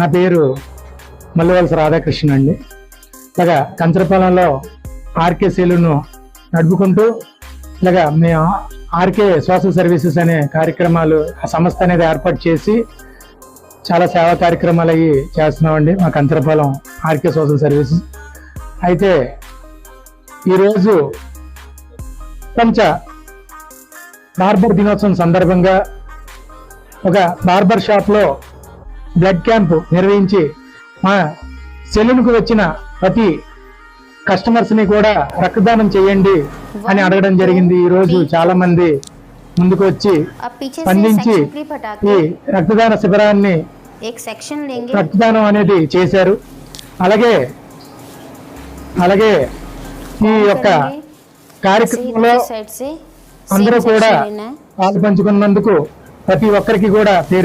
నా పేరు మల్లవలస రాధాకృష్ణ అండి. ఇలాగా కంచరపాలెంలో ఆర్కే సేలును నడుపుకుంటూ ఇలాగా మేము ఆర్కే సోషల్ సర్వీసెస్ అనే కార్యక్రమాలు ఆ సంస్థ అనేది ఏర్పాటు చేసి చాలా సేవా కార్యక్రమాలు అవి చేస్తున్నామండి మా కంచరపాలెం ఆర్కే సోషల్ సర్వీసెస్. అయితే ఈరోజు కొంచెం బార్బర్ దినోత్సవం సందర్భంగా ఒక బార్బర్ షాప్లో బ్లడ్ క్యాంప్ నిర్వహించి మా సెలూన్కు వచ్చిన ప్రతి కస్టమర్స్ని కూడా రక్తదానం చేయండి అని అడగడం జరిగింది. ఈ రోజు చాలా మంది ముందుకు వచ్చి స్పందించి ఈ రక్తదాన శిబిరాన్ని రక్తదానం అనేది చేశారు. అలాగే అలాగే ఈ యొక్క కార్యక్రమంలో అందరూ కూడా పాలు పంచుకున్నందుకు ప్రతి ఒక్కరికి కూడా పేరు